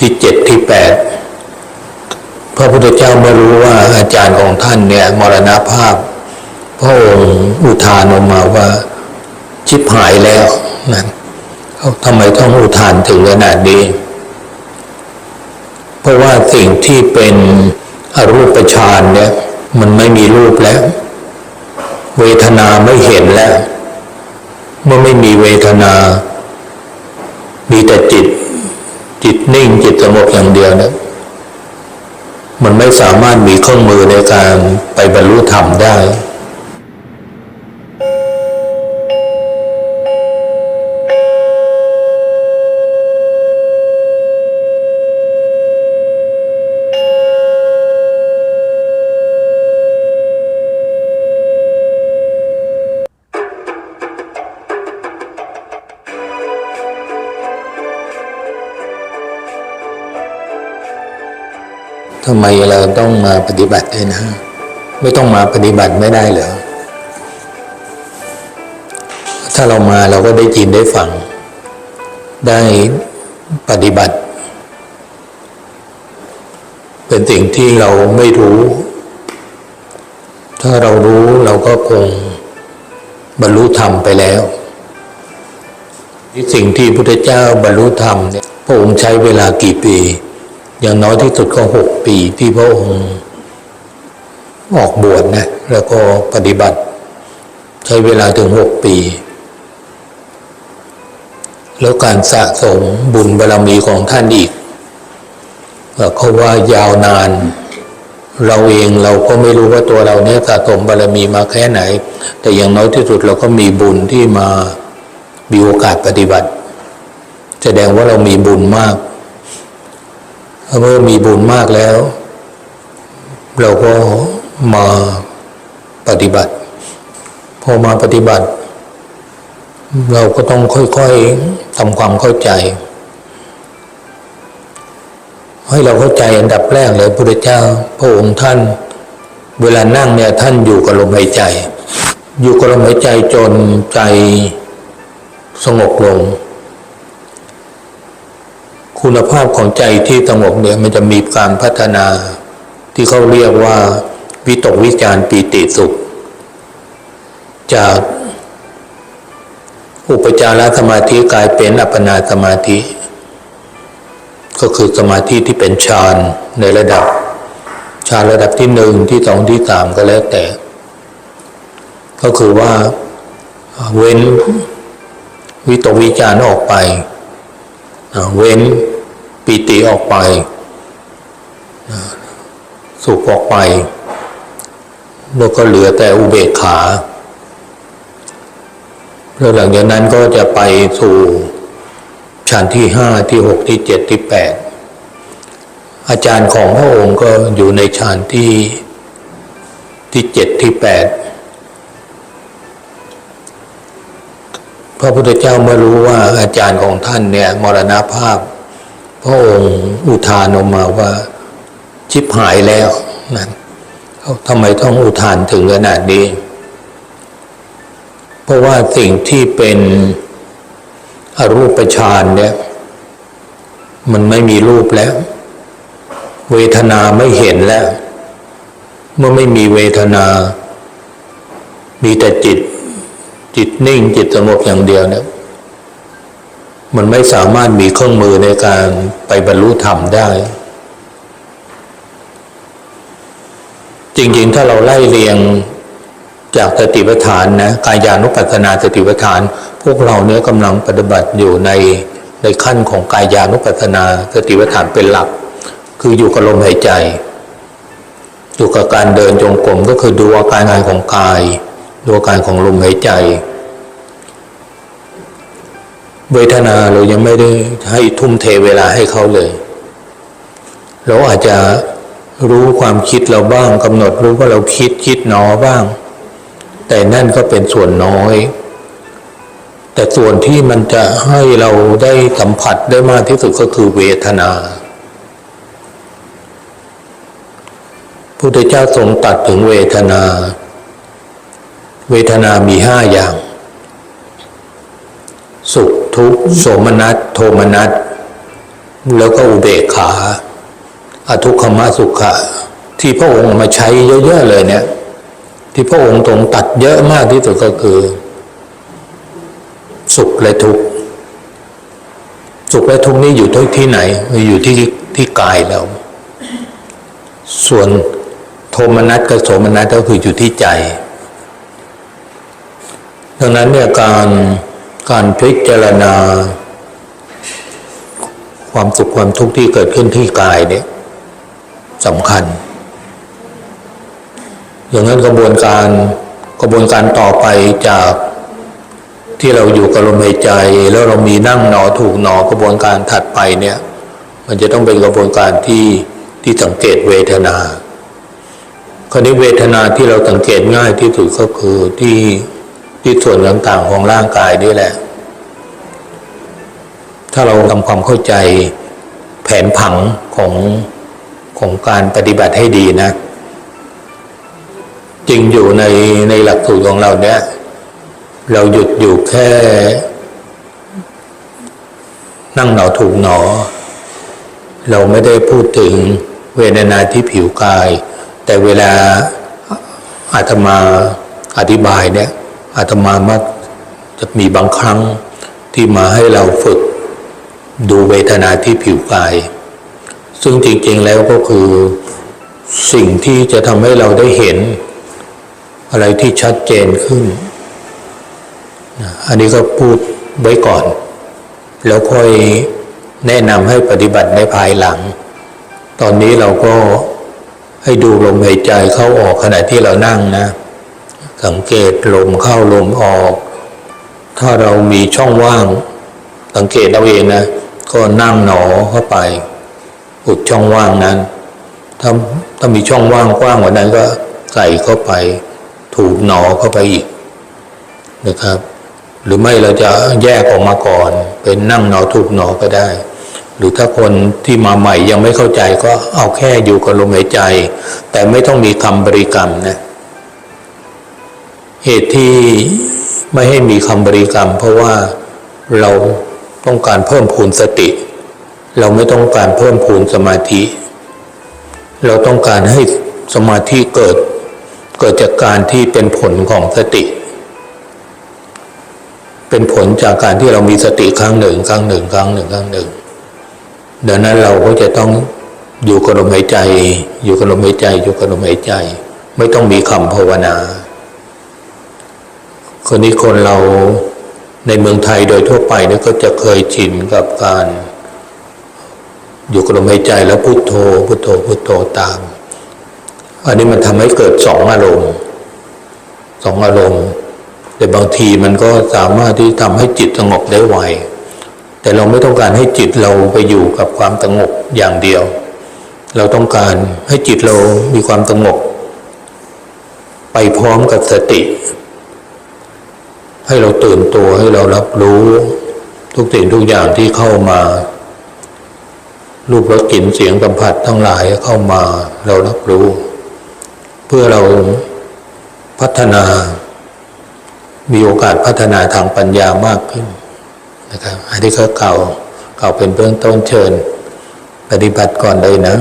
ที่เจ็ดที่แปดพระพุทธเจ้าเมื่อรู้ว่าอาจารย์ของท่านเนี่ยมรณภาพ พระองค์อุทานออกมาว่าชิบหายแล้วนั่นเขาทำไมต้องอุทานถึงขนาดนี้เพราะว่าสิ่งที่เป็นอรูปฌานเนี่ยมันไม่มีรูปแล้ว เวทนาไม่เห็นแล้ว เมื่อไม่มีเวทนา มีแต่จิต จิตนิ่งจิตสงบอย่างเดียวเนี่ยมันไม่สามารถมีเครื่องมือในการไปบรรลุธรรมได้ำไมเราต้องมาปฏิบัติด้วยนะ ไม่ต้องมาปฏิบัติไม่ได้เหรอ ถ้าเรามาเราก็ได้ยินได้ฟัง ได้ปฏิบัติ เป็นสิ่งที่เราไม่รู้ ถ้าเรารู้เราก็คงบรรลุธรรมไปแล้วสิ่งที่พุทธเจ้าบรรลุธรรมเนี่ยพระองค์ใช้เวลากี่ปี อย่างน้อยที่สุดก็หกปีที่พระองค์ออกบวชนะ แล้วก็ปฏิบัติ ใช้เวลาถึงหกปี แล้วการสะสมบุญบารรมีของท่านอีกเขาว่ายาวนาน เราเองเราก็ไม่รู้ว่าตัวเราเนี่ยสะสมบารรมีมาแค่ไหน แต่อย่างน้อยที่สุดเราก็มีบุญที่มามีโอกาสปฏิบัติ แสดงว่าเรามีบุญมาก เมื่อมีบุญมากแล้ว เราก็มาปฏิบัติ พอมาปฏิบัติ เราก็ต้องค่อยๆทำความเข้าใจ ให้เราเข้าใจอันดับแรกเลยพระเจ้า พระองค์ท่าน เวลานั่งเนี่ยท่านอยู่กับลมหายใจ อยู่กับลมหายใจจนใจสงบลง คุณภาพของใจที่สงบเนี่ยมันจะมีการพัฒนา ที่เขาเรียกว่า วิตกวิจารปีติสุข จากอุปจารสมาธิกลายเป็นอัปปนาสมาธิ ก็คือสมาธิที่เป็นฌานในระดับฌานระดับที่หนึ่งที่สองที่สามก็แล้วแต่ ก็คือว่าเว้นวิตกวิจารออกไปเว้น ปิติออกไป สุขออกไปแล้วก็เหลือแต่อุเบกขาแล้วหลังจากนั้นก็จะไปสู่ชั้นที่ห้าที่หกที่เจ็ดที่แปดอาจารย์ของพระองค์ก็อยู่ในชั้นที่ที่เจ็ดที่แปดพระพุทธเจ้าเมื่อรู้ว่าอาจารย์ของท่านเนี่ยมรณภาพ พระองค์อุทานออกมาว่าชิบหายแล้วนั่นเขาทำไมต้องอุทานถึงขนาดนี้ เพราะว่าสิ่งที่เป็นอรูปฌานเนี่ยมันไม่มีรูปแล้ว เวทนาไม่เห็นแล้ว เมื่อไม่มีเวทนา มีแต่จิต จิตนิ่งจิตสงบอย่างเดียวเนี่ย มันไม่สามารถมีเครื่องมือในการไปบรรลุธรรมได้ จริงๆ ถ้าเราไล่เรียงจากสติปัฏฐานนะกายานุปัสสนาสติปัฏฐาน พวกเราเนี่ยกำลังปฏิบัติอยู่ในในขั้นของกายานุปัสสนาสติปัฏฐานเป็นหลัก คืออยู่กับลมหายใจ อยู่กับการเดินจงกรมก็คือดูอาการงานของกาย ดูอาการของลมหายใจ เวทนาเรายังไม่ได้ให้ทุ่มเทเวลาให้เขาเลย เราอาจจะรู้ความคิดเราบ้างกำหนดรู้ว่าเราคิดคิดหนอบ้าง แต่นั่นก็เป็นส่วนน้อย แต่ส่วนที่มันจะให้เราได้สัมผัสได้มากที่สุดก็คือเวทนาพุทธเจ้าทรงตัดถึงเวทนา เวทนามีห้าอย่าง สุข ทุกโสมนัสโทมนัสแล้วก็อุเบกขา อทุกขมสุขะที่พระองค์มาใช้เยอะ ๆ เลยเนี่ย ที่พระองค์ตรงตัดเยอะมากที่สุดก็คือ สุขและทุกข์สุขและทุกข์นี่อยู่ที่ที่ไหนอยู่ที่ที่กายเราส่วนโทมนัสกับโสมนัสก็คืออยู่ที่ใจ ดังนั้นเนี่ยการ การพิจารณา ความสุขความทุกข์ที่เกิดขึ้นที่กายเนี่ยสำคัญ อย่างนั้นกระบวนการกระบวนการต่อไปจากที่เราอยู่กับลมหายใจ แล้วเรามีนั่งหนอถูกหนอกระบวนการถัดไปเนี่ย มันจะต้องเป็นกระบวนการที่ที่สังเกตเวทนาคราวนี้เวทนาที่เราสังเกตง่ายที่สุดก็คือที่ ที่ส่วนต่างๆของร่างกายนี่แหละ ถ้าเราทำความเข้าใจแผนผังของของการปฏิบัติให้ดีนะ จริงอยู่ในในหลักสูตรของเราเนี่ยเราหยุดอยู่แค่ นั่งหนอถูกหนอ เราไม่ได้พูดถึงเวทนาที่ผิวกาย แต่เวลาอาตมาอธิบายเนี่ย อาตมามักจะมีบางครั้งที่มาให้เราฝึก ดูเวทนาที่ผิวกาย ซึ่งจริงๆแล้วก็คือสิ่งที่จะทำให้เราได้เห็น อะไรที่ชัดเจนขึ้น อันนี้ก็พูดไว้ก่อน แล้วค่อยแนะนำให้ปฏิบัติในภายหลัง ตอนนี้เราก็ให้ดูลมหายใจเข้าออกขณะที่เรานั่งนะ สังเกตลมเข้าลมออก ถ้าเรามีช่องว่าง สังเกตเอาเองนะ ก็นั่งหนอเข้าไปอุดช่องว่างนั้น ถ้าถ้ามีช่องว่างกว้างกว่านั้นก็ใส่เข้าไป ถูกหนอเข้าไปอีกนะครับ หรือไม่เราจะแยกออกมาก่อน เป็นนั่งหนอถูกหนอก็ได้ หรือถ้าคนที่มาใหม่ยังไม่เข้าใจก็เอาแค่อยู่กับลมหายใจ แต่ไม่ต้องมีคำบริกรรมนะ เหตุที่ไม่ให้มีคำบริกรรม เพราะว่าเราต้องการเพิ่มพูนสติ เราไม่ต้องการเพิ่มพูนสมาธิ เราต้องการให้สมาธิเกิด เกิดจากการที่เป็นผลของสติ เป็นผลจากการที่เรามีสติครั้งหนึ่งครั้งหนึ่งครั้งหนึ่งครั้งหนึ่งดังนั้นเราก็จะต้องอยู่กับลมหายใจ อยู่กับลมหายใจ อยู่กับลมหายใจ ไม่ต้องมีคำภาวนา คนนี้คนเราในเมืองไทยโดยทั่วไปเนี่ยก็จะเคยชินกับการ อยู่กับลมหายใจแล้วพุโทโธพุโทโธพุโทโธตาม อันนี้มันทำให้เกิดสองอารมณ์สองอารมณ์ แต่บางทีมันก็สามารถที่ทำให้จิตสงบได้ไวแต่เราไม่ต้องการให้จิตเราไปอยู่กับความสงบอย่างเดียว เราต้องการให้จิตเรามีความสงบไปพร้อมกับสติ ให้เราตื่นตัวให้เรารับรู้ ทุกสิ่งทุกอย่างที่เข้ามา รูปรสกลิ่นเสียงสัมผัสทั้งหลายเข้ามาเรารับรู้ เพื่อเราพัฒนา มีโอกาสพัฒนาทางปัญญามากขึ้นนะครับอันนี้ก็เก่าเก่าเป็นเบื้องต้นเชิญ ปฏิบัติก่อนเลยนะ